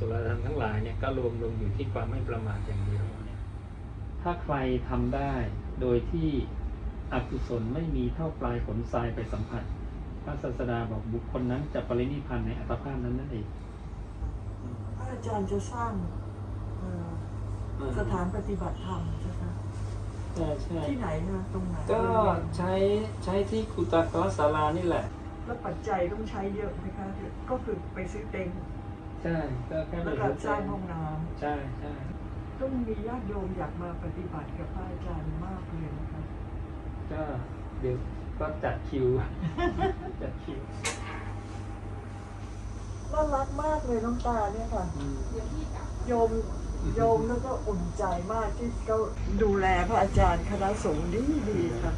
ธรรมทั้งหลายเนี่ยก็รวมลงอยู่ที่ความไม่ประมาทอย่างเดียวเนี่ยถ้าใครทำได้โดยที่อกุศลไม่มีเท่าปลายขนทรายไปสัมผัส พระศาสดาบอกบุคคลนั้นจะปรินิพพานในอัตภาพนั้นนั่นเองพระอาจารย์จะสร้างเอ่อสถานปฏิบัติธรรมใช่ไหมใช่ใช่ที่ไหนนะตรงไหนก็ใช้ใช้ที่กุตากรศาลานี่แหละ แล้วปัจจัยต้องใช้เยอะไหมคะก็คือไปซื้อเต็นท์ ใช่ก็แค่แล้วก็สร้างห้องน้ำใช่ใช่ต้องมีญาติโยมอยากมาปฏิบัติกับพระอาจารย์มากเลยนะคะก็เดี๋ยวก็จัดคิว จัดคิวน่ารักมากเลยน้องตาเนี่ยค่ะ อืม โยมโยมแล้วก็อุ่นใจมากที่เขาดูแลพระอาจารย์คณะสงฆ์ดีดีๆค่ะ